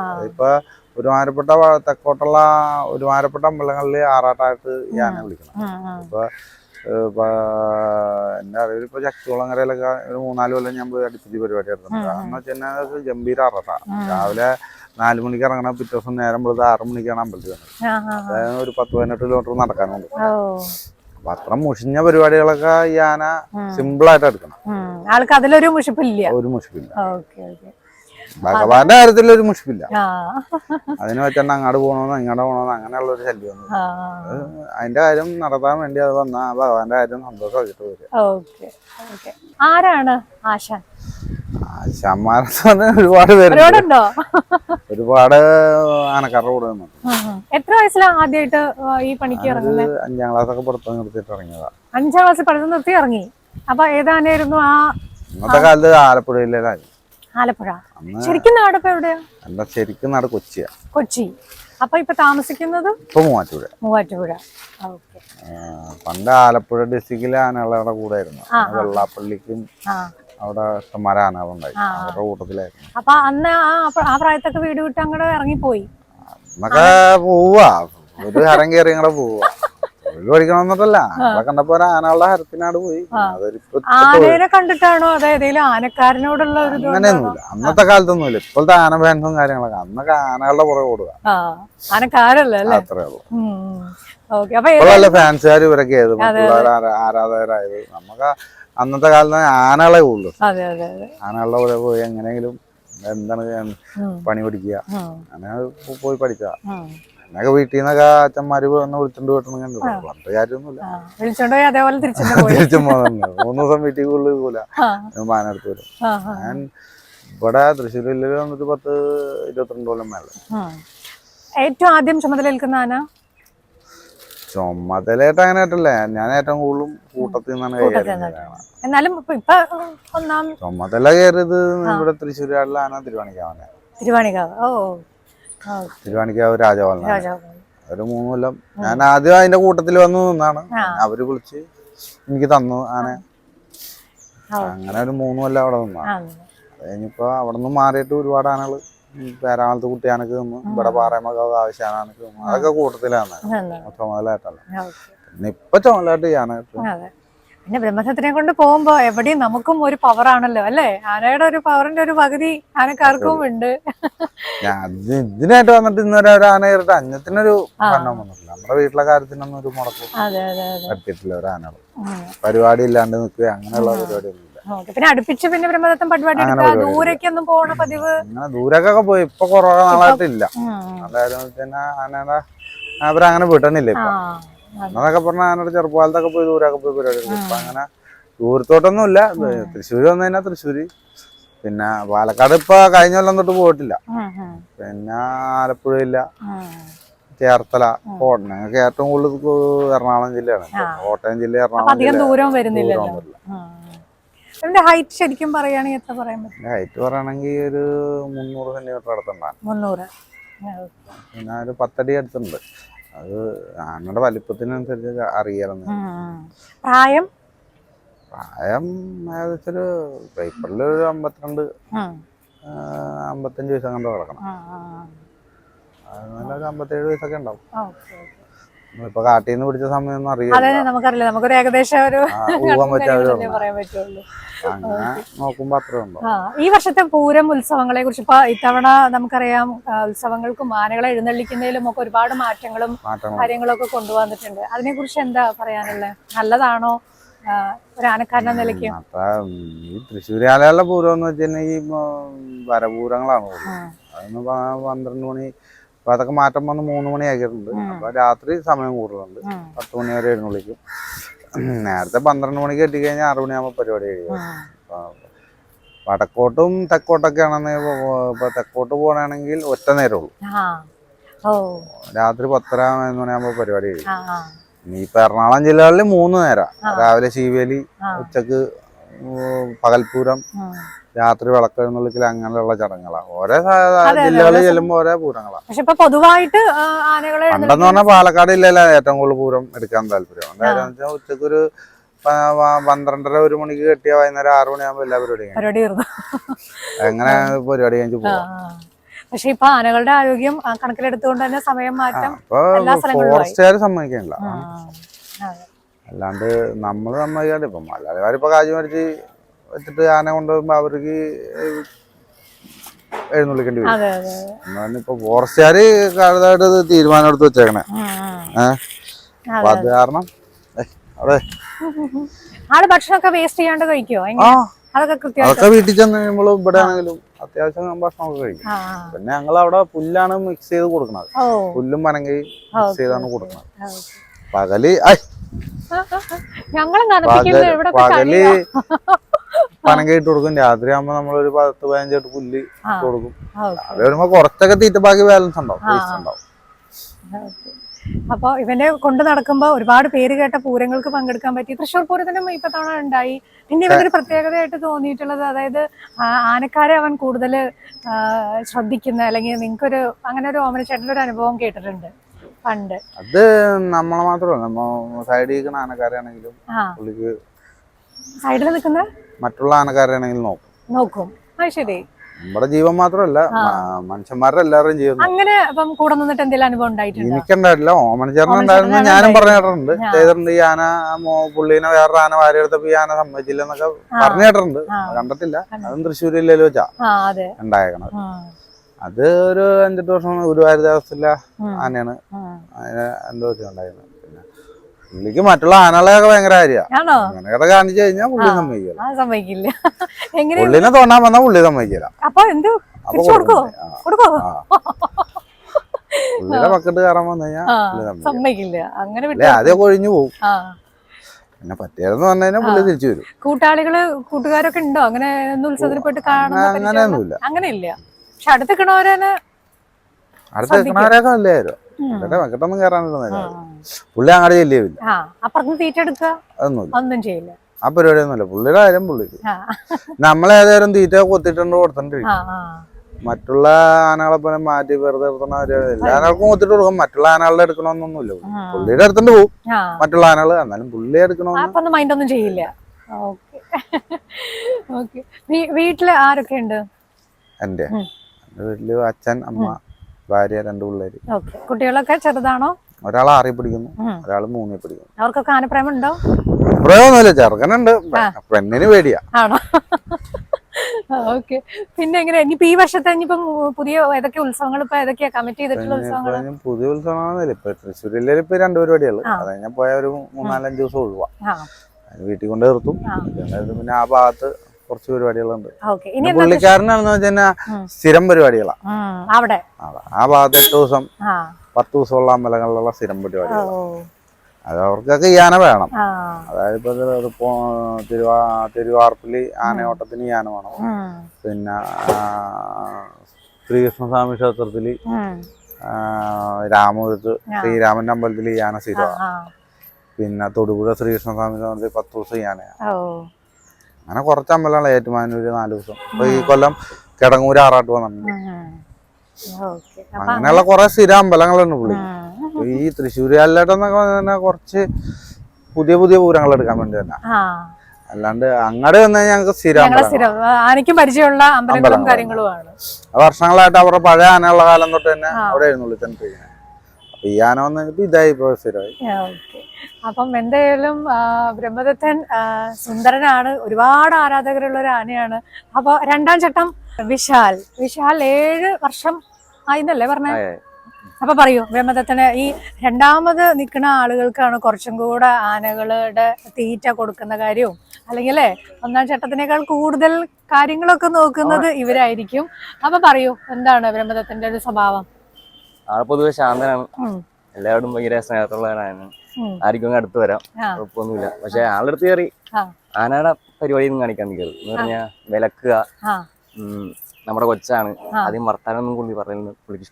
B: ഇപ്പൊ ഒരുമാരപ്പെട്ട തെക്കോട്ടുള്ള ഒരു മാരപ്പെട്ട അമ്പലങ്ങളിൽ ആറാട്ടായിട്ട് ഈ ആന വിളിക്കണം. അപ്പൊ എന്റെ അറിവിൽ ഇപ്പൊ ചക്കുളങ്ങരയിലൊക്കെ ഒരു മൂന്നാൽ കൊല്ലം ഞാൻ പോയി അടുപ്പിച്ച് പരിപാടി നടത്തുന്നുണ്ട് എന്ന് വെച്ചാൽ ഗംഭീര ആറാട്ടാ. രാവിലെ നാല് മണിക്ക് ഇറങ്ങണം പിറ്റേ ദിവസം നേരം വെളുത്ത് ആറ് മണിക്കാണ് അമ്പലത്തിൽ വന്നത്. അതായത് ഒരു പത്ത് പതിനെട്ട് കിലോമീറ്റർ നടക്കാനുണ്ട്. അപ്പൊ അത്ര മുഷിഞ്ഞ പരിപാടികളൊക്കെ ഈ ആന. സിമ്പിൾ ആയിട്ട് എടുക്കണം.
A: ആൾക്ക് അതിലൊരു മുഷിപ്പില്ല.
B: ഒരു മുഷിപ്പില്ല.
A: Okay okay.
B: ഭഗവാന്റെ കാര്യത്തിൽ ഒരു മുഷിപ്പില്ല.
A: ആ.
B: അതിന് പറ്റണ്ട അങ്ങോട്ട് പോകണമെന്ന് ഇങ്ങോട്ട് പോകണമെന്ന് അങ്ങനെയുള്ള ഒരു
A: ആ.
B: അതിന്റെ കാര്യം നടത്താൻ വേണ്ടി അത് വന്നാ ഭഗവാന്റെ കാര്യം സന്തോഷമായിട്ട്
A: ഓക്കെ ആരാണ് ആശാൻ?
B: ആശാന്മാരെന്ന് ഒരുപാട് പേരുണ്ടോ. ഒരുപാട് ആനക്കാരുടെ കൂടെ.
A: എത്ര വയസ്സിലാണ് ആദ്യമായിട്ട് ഈ പണിക്ക് ഇറങ്ങുന്നത്
B: അഞ്ചാം ക്ലാസ് ഒക്കെ പുറത്ത് നിർത്തിയിട്ട് ഇറങ്ങിയതാ.
A: അഞ്ചാം ക്ലാസ് പഠിത്തം നിർത്തി ഇറങ്ങി. അപ്പൊ ഏതാനായിരുന്നു ആ
B: ഇന്നത്തെ കാലത്ത് ആലപ്പുഴയിലേതായി
A: ആലപ്പുഴ. ശരിക്കും നാടിപ്പോ എവിടെയാ?
B: അല്ല ശരിക്കും നാട് കൊച്ചിയാ.
A: കൊച്ചി. അപ്പൊ ഇപ്പൊ താമസിക്കുന്നത്?
B: ഇപ്പൊ മൂവാറ്റുപുഴ.
A: മൂവാറ്റുപുഴ.
B: പണ്ട് ആലപ്പുഴ ഡിസ്ട്രിക്റ്റിലെ ആനകളുടെ കൂടെ ആയിരുന്നു വെള്ളാപ്പള്ളിക്കും അവിടെ ഇഷ്ടംമാരെ ആനകളുണ്ടായി. അവരുടെ കൂട്ടത്തിലായിരുന്നു.
A: അപ്പൊ അന്ന് ആ ആ പ്രായത്തൊക്കെ വീട് വിട്ട് അങ്ങോട്ട് ഇറങ്ങിപ്പോയി.
B: എന്നൊക്കെ പോവാ. ഒരു ഹരം കയറി ഇങ്ങടെ പോവാ. തൊഴിൽ പഠിക്കണമെന്നിട്ടല്ല നമ്മളെ കണ്ടപ്പോ ഒരു ആനകളുടെ ഹരത്തിനാട് പോയി.
A: ആനയെ കണ്ടിട്ടാണോ? അതായത് ആനക്കാരനോടുള്ള ഒരു
B: അങ്ങനെയൊന്നുമില്ല. അന്നത്തെ കാലത്തൊന്നുമില്ല. ഇപ്പോഴത്തെ ആന ഫാൻസും കാര്യങ്ങളൊക്കെ. അന്നൊക്കെ ആനകളുടെ പുറകെ ഓടുക.
A: ആനക്കാരല്ല
B: അത്രേ ഉള്ളൂ. ഇപ്പോഴല്ല ഫാൻസുകാർ ഇവരൊക്കെ ആയത് ആരാധകരായത്? നമുക്ക് അന്നത്തെ കാലത്ത് ആനകളെ ഉള്ളൂ. ആനകളുടെ പുറകെ പോയി എങ്ങനെയെങ്കിലും എന്താണ് പണി
A: പഠിക്കുക
B: അങ്ങനെ പോയി പഠിച്ചതാ. എന്നൊക്കെ വീട്ടിൽ നിന്നൊക്കെ അച്ഛന്മാര് വന്ന് വിളിച്ചോണ്ട് പോയിട്ടുണ്ട് കണ്ടു. പറഞ്ഞിട്ട് കാര്യമൊന്നുമില്ല.
A: വിളിച്ചോണ്ട് പോയി അതേപോലെ തിരിച്ചു പോയി
B: പോകുന്നുണ്ട് മൂന്ന് ദിവസം വീട്ടിൽ പോല മാനടുത്ത് വരും.
A: ആ.
B: ഞാൻ ഇവിടെ തൃശ്ശൂർ ജില്ലയിൽ വന്നിട്ട് പത്ത് ഇരുപത്തിരണ്ട് കൊല്ലം മേലെ.
A: ഏറ്റവും ആദ്യം ആന
B: ചുമതലയായിട്ട് അങ്ങനെ ആയിട്ടല്ലേ. ഞാൻ ഏറ്റവും കൂടുതലും കൂട്ടത്തിൽ നിന്നാണ് കൈകാര്യം
A: എന്നാലും
B: ചുമതല കയറിയത് ഇവിടെ തൃശ്ശൂരാളിലാണ്
A: തിരുവാണിക്കാവ്. ഓ ഓ,
B: തിരുവാണിക്കാവ്
A: രാജാവ്
B: ഒരു മൂന്ന് കൊല്ലം. ഞാൻ ആദ്യം അതിന്റെ കൂട്ടത്തിൽ വന്നു നിന്നാണ്. അവർ വിളിച്ച് എനിക്ക് തന്നു ആന. അങ്ങനെ ഒരു മൂന്ന് കൊല്ലം അവിടെ നിന്നാണ്. അത് കഴിഞ്ഞിപ്പോ അവിടെ നിന്ന് മാറിയിട്ട് ഒരുപാട് ആനകൾ പേരാമത്ത് പേരാമലത്ത് കുട്ടിയാനക്ക് നിന്നു ഇവിടെ പാറയമക്കാവ് ആവശ്യാനക്ക് നിന്നു അതൊക്കെ കൂട്ടത്തിലാണ്.
A: ചുമതലായിട്ടല്ല.
B: പിന്നെ ഇപ്പൊ ചുമതലായിട്ട് ചെയ്യാനായിട്ട്.
A: പിന്നെ ബ്രഹ്മസത്തിനെ കൊണ്ട് പോകുമ്പോ എവിടെയും നമുക്കും ഒരു പവർ ആണല്ലോ അല്ലേ? ആനയുടെ ഒരു പവറിന്റെ ഒരു പകുതി ആനക്കാർക്കും ഉണ്ട്.
B: ഇതിനായിട്ട് വന്നിട്ട് ഇന്നൊരു ഒരു ആന കയറിട്ട് അഞ്ഞത്തിനൊരു. വന്നിട്ടില്ല. നമ്മുടെ വീട്ടിലെ കാര്യത്തിനൊന്നും ഒരു മുടക്കം ഒരു ആനകൾ പരിപാടി ഇല്ലാണ്ട് നിൽക്കുക അങ്ങനെയുള്ള
A: പരിപാടി പിന്നെ അടുപ്പിച്ച് പിന്നെ ബ്രഹ്മദത്തം പരിപാടി ദൂരക്കൊന്നും പോണ പതിവ്?
B: അങ്ങനെ ദൂരക്കൊക്കെ പോയി. ഇപ്പൊ കൊറോണ നാളായിട്ടില്ല. അതായത് ആനയുടെ അവരങ്ങനെ വിടണില്ല ഇപ്പൊ. അന്നൊക്കെ പറഞ്ഞാൽ ഞാനൊരു ചെറുപ്പകാലത്തൊക്കെ പോയി ദൂരമൊക്കെ പോയി പരിപാടി. ഇപ്പൊ അങ്ങനെ ദൂരത്തോട്ടൊന്നും ഇല്ല തൃശ്ശൂര് വന്നു കഴിഞ്ഞാൽ തൃശ്ശൂര്. പിന്നെ പാലക്കാട് ഇപ്പൊ കഴിഞ്ഞ കൊല്ലം തൊട്ട് പോയിട്ടില്ല. പിന്നെ ആലപ്പുഴ ഇല്ല
A: ഉം.
B: ചേർത്തല കോട്ടയം. ഞങ്ങൾക്ക് ഏറ്റവും കൂടുതൽ എറണാകുളം ജില്ലയാണ്. കോട്ടയം ജില്ല എറണാകുളം ജില്ല
A: ദൂരം വരുന്നില്ല ഹൈറ്റ് ശരിക്കും പറയുകയാണെങ്കിൽ എത്ര പറയാൻ പറ്റും?
B: ഹൈറ്റ് പറയുകയാണെങ്കിൽ ഒരു മുന്നൂറ് സെന്റിമീറ്റർ അടുത്തുണ്ടാകും.
A: മുന്നൂറ്.
B: പിന്നെ ഒരു പത്തടി അടുത്തുണ്ട്. അത് ആനയുടെ വലിപ്പത്തിനനുസരിച്ച്
A: അറിയണം പ്രായം?
B: പ്രായം ഏകദേശം ഒരു പേപ്പറിൽ ഒരു അമ്പത്തിരണ്ട് അമ്പത്തഞ്ച് വയസ്സങ്ങണ്ട് കിടക്കണം നല്ല ഒരു അമ്പത്തേഴ് വയസ്സൊക്കെ ഉണ്ടാവും. നമ്മളിപ്പോ കാട്ടിൽ നിന്ന് പിടിച്ച
A: സമയം
B: അറിയില്ല.
A: നമുക്കറിയില്ല. നമുക്കൊരു ഏകദേശം ഒരു പറയാൻ പറ്റുള്ളൂ.
B: നോക്കുമ്പോ അത്രേ
A: ഉള്ളൂ. ഈ വർഷത്തെ പൂരം ഉത്സവങ്ങളെ കുറിച്ച് ഇപ്പൊ ഇത്തവണ നമുക്കറിയാം ഉത്സവങ്ങൾക്കും ആനകളെ എഴുന്നള്ളിക്കുന്നതിലും ഒക്കെ ഒരുപാട് മാറ്റങ്ങളും
B: കാര്യങ്ങളും
A: കാര്യങ്ങളൊക്കെ കൊണ്ടുവന്നിട്ടുണ്ട്. അതിനെ കുറിച്ച് എന്താ പറയാനുള്ളത് നല്ലതാണോ? ഒരാനക്കാരനെ നിലയ്ക്ക്.
B: അപ്പൊ ഈ തൃശ്ശൂർ ആലകളുടെ പൂരം എന്ന് വെച്ചിട്ടുണ്ടെങ്കിൽ വരപൂരങ്ങളാണ്. അതൊന്ന് പന്ത്രണ്ട് മണി അപ്പൊ അതൊക്കെ മാറ്റം വന്ന് മൂന്ന് മണി ആക്കിയിട്ടുണ്ട്
A: ഉം.
B: അപ്പൊ രാത്രി സമയം കൂടുതലുണ്ട്. പത്ത് മണി വരെ എഴുന്നള്ളിക്കും. നേരത്തെ പന്ത്രണ്ട് മണിക്ക് എത്തിക്കഴിഞ്ഞാൽ ആറു മണിയാകുമ്പോൾ പരിപാടി കഴിയും. വടക്കോട്ടും തെക്കോട്ടൊക്കെ ആണെന്ന് ഇപ്പൊ തെക്കോട്ട് പോകണമെങ്കിൽ ഒറ്റ നേരമുള്ളൂ രാത്രി പത്തര മണിയാകുമ്പോൾ പരിപാടി കഴിയും. ഇനിയിപ്പോ എറണാകുളം ജില്ലകളിൽ മൂന്ന് നേരം. രാവിലെ ശിവേലി. ഉച്ചയ്ക്ക് പകൽപൂരം. രാത്രി വിളക്കെഴുന്നള്ളിക്കൽ അങ്ങനെയുള്ള ചടങ്ങുകളാണ് ഓരോ ജില്ലകളിൽ ചെല്ലുമ്പോൾ ഓരോ പൂരങ്ങളാണ്
A: പക്ഷെ ഇപ്പൊ പൊതുവായിട്ട് ആനകളെ
B: പണ്ടെന്ന് പറഞ്ഞാൽ പാലക്കാട് ജില്ലയിലെ ഏറ്റവും കൂടുതൽ പൂരം എടുക്കാൻ താല്പര്യം. എന്താ ഉച്ചയ്ക്ക് ഒരു പന്ത്രണ്ടര ഒരു മണിക്ക് കെട്ടിയ വൈകുന്നേരം ആറു മണിയാകുമ്പോൾ എല്ലാ പരിപാടിയും.
A: പരിപാടി
B: എങ്ങനെ പരിപാടി കഴിഞ്ഞ് പോവാം.
A: പക്ഷെ ഇപ്പൊ ആനകളുടെ ആരോഗ്യം കണക്കിലെടുത്തുകൊണ്ട് തന്നെ സമയം മാറ്റം.
B: ഫോറസ്റ്റുകാർ സമ്മതിക്കണില്ല. അല്ലാണ്ട് നമ്മൾ സമ്മതിക്കാണ്ട് ഇപ്പൊ മലയാളിമാരിപ്പോ കാശ് മേടിച്ച് വെച്ചിട്ട് ആന കൊണ്ടുപോകുമ്പോ അവർക്ക് എഴുന്നള്ളിക്കേണ്ടി വരും. ഇപ്പൊ ഫോറസ്റ്റുകാര് കഴുതായിട്ട് തീരുമാനം എടുത്ത് വെച്ചേക്കണേ. ഏഹ് അപ്പൊ അത്. കാരണം അവിടെ.
A: ആൾ ഭക്ഷണമൊക്കെ വേസ്റ്റ് ചെയ്യാണ്ട് കഴിക്കുവോ?
B: ആ.
A: അതൊക്കെ
B: വീട്ടിൽ ചെന്ന് കഴിയുമ്പോൾ ഇവിടെ ആണെങ്കിലും അത്യാവശ്യം ഭക്ഷണമൊക്കെ കഴിക്കും. പിന്നെ ഞങ്ങൾ അവിടെ പുല്ലാണ് മിക്സ് ചെയ്ത് കൊടുക്കുന്നത് പുല്ലും പനങ്കയും മിക്സ് ചെയ്താണ് കൊടുക്കുന്നത്. പകൽ ഐ
A: ഞങ്ങളെ
B: പകൽ പനങ്ക ഇട്ട് കൊടുക്കും. രാത്രി ആകുമ്പോ നമ്മളൊരു പത്ത് പതിനഞ്ചായിട്ട് പുല്ല് കൊടുക്കും. അത് വരുമ്പോ കുറച്ചൊക്കെ തീറ്റ ബാക്കി ബാലൻസ് ഉണ്ടാവും. വേസ്റ്റ് ഉണ്ടാവും.
A: അപ്പൊ ഇവനെ കൊണ്ട് നടക്കുമ്പോ ഒരുപാട് പേര് കേട്ട പൂരങ്ങൾക്ക് പങ്കെടുക്കാൻ പറ്റി. തൃശ്ശൂർ പൂരത്തിനും ഇപ്പൊ തവണ ഉണ്ടായി. പിന്നെ ഇവനൊരു പ്രത്യേകതയായിട്ട് തോന്നിയിട്ടുള്ളത് അതായത് ആനക്കാരെ അവൻ കൂടുതൽ ശ്രദ്ധിക്കുന്ന അല്ലെങ്കിൽ നിങ്ങൾക്കൊരു അങ്ങനെ ഒരു ഓമനച്ചേട്ടന്റെ ഒരു അനുഭവം കേട്ടിട്ടുണ്ട്. പണ്ട്.
B: അത് നമ്മളെ മാത്രമല്ല നമ്മ സൈഡിൽ നിൽക്കുന്ന ആനക്കാരാണെങ്കിലും പുള്ളിക്ക്
A: സൈഡിൽ നിൽക്കുന്ന?
B: മറ്റുള്ള ആനക്കാരാണെങ്കിലും നോക്കും.
A: നോക്കും. അത് ശരി.
B: നമ്മുടെ ജീവൻ മാത്രമല്ല മനുഷ്യന്മാരുടെ എല്ലാവരും ജീവൻ
A: അങ്ങനെ അപ്പം കൂടെ നിന്നിട്ട് എന്തെങ്കിലും അനുഭവം ഉണ്ടായിട്ടുണ്ട്?
B: എനിക്കുണ്ടായിട്ടില്ല. ഓമനച്ചേട്ടൻ ഉണ്ടായിരുന്നു ഞാനും
A: പറഞ്ഞിട്ടുണ്ട്.
B: പറഞ്ഞു കേട്ടിട്ടുണ്ട്
A: ആ.
B: ചെയ്തിട്ടുണ്ട് ഈ ആന പുള്ളീനെ വേറൊരു ആന വാരി എടുത്തപ്പോ ഈ ആന സമ്മതിച്ചില്ല എന്നൊക്കെ
A: ആ.
B: പറഞ്ഞു കേട്ടിട്ടുണ്ട്
A: ആ.
B: കണ്ടിട്ടില്ല.
A: കണ്ടു.
B: അതും തൃശ്ശൂർ ജില്ലയിൽ വെച്ചാ ഉണ്ടായേക്കണത്. അത് ഒരു അഞ്ചെട്ട് വർഷം ഗുരുവായൂർ ദേവസ്ഥത്തിലെ
A: ഉം,
B: ആനയാണ്. അതിന് എന്തോ ഉണ്ടായിരുന്നത് പിന്നെ പുള്ളിക്ക് മറ്റുള്ള ആനകളെയൊക്കെ ഭയങ്കര കാര്യമാണ് അങ്ങനെയൊക്കെ കാണിച്ചു കഴിഞ്ഞാൽ പുള്ളി സമ്മതിക്കില്ല.
A: സമ്മതിക്കില്ല.
B: പുള്ളിനെ തോന്നാൻ വന്നാൽ പുള്ളി സമ്മതിക്കില്ല.
A: അപ്പൊ എന്ത്.
B: പുള്ളിയുടെ പക്കത്ത് കയറാൻ വന്നു കഴിഞ്ഞാൽ സമ്മതിക്കില്ല.
A: അങ്ങനെ
B: പോകും പിന്നെ പറ്റിയതെന്ന് പറഞ്ഞാൽ പുള്ളി തിരിച്ചു വരും.
A: കൂട്ടാളികൾ കൂട്ടുകാരൊക്കെ ഉണ്ടോ? അങ്ങനെ ഉത്സവത്തിൽ പോയിട്ട് കാണാൻ
B: അങ്ങനെയൊന്നുമില്ല.
A: അങ്ങനെ ഇല്ല പക്ഷെ അടുത്ത് കിണവരെന്ന്
B: അടുത്ത നിൽക്കണവരെയൊക്കെ നല്ലതായിരുന്നു എന്നിട്ട് വെക്കട്ടൊന്നും കയറാനില്ല പുള്ളി അങ്ങോട്ട് ചെല്ലിയില്ല
A: ആ അപ്പുറത്ത് തീറ്റ എടുക്കുക ഒന്നും ചെയ്യില്ല.
B: ആ പരിപാടിയൊന്നുമില്ല പുള്ളിയുടെ കാര്യം പുള്ളിക്ക്. നമ്മളേതായാലും തീറ്റ കൊത്തിട്ടുണ്ട് കൊടുത്തിട്ടുണ്ട് മറ്റുള്ള ആനകളെ പോലെ മാറ്റി വെറുതെ നിർത്തണ പരിപാടി എല്ലാ ആനകൾക്കും കൊത്തിട്ട് കൊടുക്കും. മറ്റുള്ള ആനകളുടെ എടുക്കണമെന്നൊന്നുമില്ല. പുള്ളിയുടെ അടുത്തുണ്ട് പോകും മറ്റുള്ള ആനകൾ എന്നാലും പുള്ളി എടുക്കണമെന്ന്.
A: അപ്പൊ ഒന്നും മൈൻഡ് ഒന്നും ചെയ്യില്ല ഓക്കെ വീട്ടിൽ ആരൊക്കെ ഉണ്ട്
B: എന്റെ വീട്ടിൽ അച്ഛൻ അമ്മ ഭാര്യ രണ്ടു പിള്ളേര്.
A: കുട്ടികളൊക്കെ ചെറുതാണോ?
B: ഒരാൾ ആറി പിടിക്കുന്നു. ഒരാൾ മൂന്നിൽ പിടിക്കുന്നു.
A: അവർക്കൊക്കെ ആനപ്രേമം ഉണ്ടോ
B: പ്രേമൊന്നുമില്ല ചെറുക്കനുണ്ട് പെണ്ണിന് പേടിയാ.
A: ആണോ? ഓക്കെ. പിന്നെ എങ്ങനെ ഇനിയിപ്പോ ഈ വർഷത്തെ ഇനിയിപ്പം പുതിയ ഏതൊക്കെ ഉത്സവങ്ങൾ ഇപ്പൊ ഏതൊക്കെയാ? കമ്മിറ്റ് ചെയ്തിട്ടുള്ള ഉത്സവങ്ങൾ?
B: പുതിയ ഉത്സവമാണെന്നില്ല ഇപ്പൊ തൃശ്ശൂർ ജില്ലയിൽ ഇപ്പൊ രണ്ട്
A: പരിപാടികൾ.
B: അത് കഴിഞ്ഞാൽ പോയ ഒരു മൂന്നാലഞ്ച് ദിവസം ഒഴിവാ. വീട്ടിൽ കൊണ്ട് നിർത്തും. പിന്നെ ആ ഭാഗത്ത് കുറച്ച് പരിപാടികളുണ്ട്. പുള്ളിക്കാരനാണെന്ന് വെച്ചാൽ. സ്ഥിരം
A: പരിപാടികളാണ് അവിടെ.
B: ആ ഭാഗത്ത് എട്ട് ദിവസം പത്ത് ദിവസമുള്ള അമ്പലങ്ങളിലുള്ള സ്ഥിരം പരിപാടികൾ അത് അവർക്കൊക്കെ യാന വേണം.
A: ആ.
B: അതായത് ഇപ്പൊ തിരുവാ തിരുവാർപ്പിൽ ആനയോട്ടത്തിന് യാന വേണം.
A: ഉം,
B: പിന്നെ ശ്രീകൃഷ്ണസ്വാമി ക്ഷേത്രത്തിൽ രാമപുരത്ത്. ശ്രീരാമന്റെ അമ്പലത്തിൽ യാന
A: ആന
B: സ്ഥിരമാണ് പിന്നെ തൊടുപുഴ ശ്രീകൃഷ്ണസ്വാമി ക്ഷേത്രത്തിൽ പത്ത് ദിവസം യാനയാണ്
A: ഓ.
B: അങ്ങനെ കുറച്ച് അമ്പലങ്ങളെ ഏറ്റുമാനൂര് നാല് ദിവസം. അപ്പൊ ഈ കൊല്ലം കിടങ്ങൂര് ആറാട്ട് വന്നിട്ടുണ്ട്. അങ്ങനെയുള്ള കുറെ സ്ഥിര അമ്പലങ്ങളുണ്ട് പുള്ളി. ഈ തൃശ്ശൂർ അല്ലാട്ടെന്നൊക്കെ പറഞ്ഞാൽ കുറച്ച് പുതിയ പുതിയ പൂരങ്ങൾ എടുക്കാൻ വേണ്ടി തന്നെ അല്ലാണ്ട് അങ്ങോട്ട് വന്നാൽ ഞങ്ങൾക്ക് സ്ഥിരം
A: ആനയ്ക്കും പരിചയമുള്ള അമ്പലങ്ങളും കാര്യങ്ങളുമാണ്.
B: വർഷങ്ങളായിട്ട് അവരുടെ പഴയ ആനയുള്ള കാലം തൊട്ട് തന്നെ
A: അവിടെ
B: അവിടെ എഴുന്നള്ളി വന്നിട്ട് ഇതായി സ്ഥിരമായി.
A: അപ്പം എന്തായാലും ബ്രഹ്മദത്തൻ സുന്ദരനാണ്. ഒരുപാട് ആരാധകരുള്ള ഒരു ആനയാണ്. അപ്പൊ രണ്ടാം ചട്ടം വിശാൽ. വിശാൽ ഏഴ് വർഷം ആയിന്നല്ലേ പറഞ്ഞ. അപ്പൊ പറയൂ ബ്രഹ്മദത്തന് ഈ രണ്ടാമത് നിൽക്കുന്ന ആളുകൾക്കാണ് കുറച്ചും കൂടെ ആനകളുടെ തീറ്റ കൊടുക്കുന്ന കാര്യവും. അല്ലെങ്കിൽ ഒന്നാം ചട്ടത്തിനേക്കാൾ കൂടുതൽ കാര്യങ്ങളൊക്കെ നോക്കുന്നത് ഇവരായിരിക്കും. അപ്പൊ പറയൂ എന്താണ് ബ്രഹ്മദത്തിന്റെ ഒരു സ്വഭാവം?
C: ആൾ പൊതുവെ ശാന്തനാണ്. എല്ലാവരും ഭയങ്കര സ്നേഹത്തുള്ളവരാണ് ആർക്കും അടുത്ത് വരാം.
A: ആ.
C: കുഴപ്പമൊന്നുമില്ല. പക്ഷെ ആളെടുത്ത് കയറി ആനയുടെ പരിപാടിയൊന്നും കാണിക്കാൻ നിൽക്കരുത് എന്ന് പറഞ്ഞാൽ വിലക്കുക.
A: ആ.
C: നമ്മുടെ കൊച്ചാണ്. ആദ്യം വർത്താനൊന്നും പുള്ളി പറയുന്നത് പുള്ളിക്ക്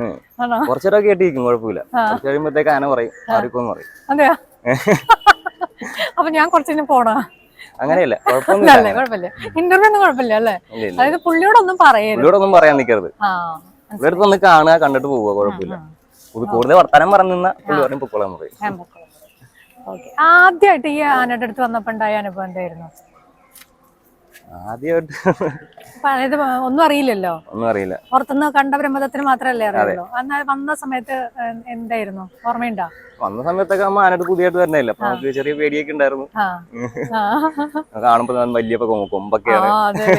C: ഉം.
A: ആണോ?
C: കേട്ടിരിക്കും കുഴപ്പമില്ല.
A: ആ.
C: കുറച്ച് കഴിയുമ്പോഴത്തേക്ക് ആന പറയും ആർക്കും പറയും.
A: അപ്പൊ ഞാൻ കുറച്ചു പോണോ?
C: അങ്ങനെയല്ല
A: കുഴപ്പമില്ല. ഇന്റർവ്യൂ ഒന്നും കുഴപ്പമില്ല അല്ലേ. അതായത് പുള്ളിയോടൊന്നും പറയാൻ
C: പുള്ളിയോടൊന്നും പറയാൻ നിൽക്കരുത്. അടുത്ത് ഒന്ന് കാണുക കണ്ടിട്ട് പോവുക കുഴപ്പമില്ല. കൂടുതൽ വർത്താനം പറഞ്ഞു നിന്ന പുള്ളി പറയും പൊക്കോളാൻ പറയും
A: ആദ്യമായിട്ട് ഈ ആനയുടെ അടുത്ത് വന്നപ്പോ ഉണ്ടായ അനുഭവം എന്തായിരുന്നു?
C: ആദ്യമായിട്ട്
A: അതായത് ഒന്നും അറിയില്ലല്ലോ?
C: ഒന്നും അറിയില്ല.
A: പുറത്തുനിന്ന് കണ്ട ബ്രഹ്മദത്തിന് മാത്രല്ലേ അറിയുള്ളൂ. എന്നാൽ വന്ന സമയത്ത് എന്തായിരുന്നു? ഓർമ്മയുണ്ടോ?
C: വന്ന സമയത്തൊക്കെ അമ്മ ആനയുടെ പുതിയായിട്ട് വരുന്നില്ല അപ്പൊ നമുക്ക് ചെറിയ പേടിയൊക്കെ ഉണ്ടായിരുന്നു. കാണുമ്പോ വലിയ കൊമ്പൊക്കെയാണ്.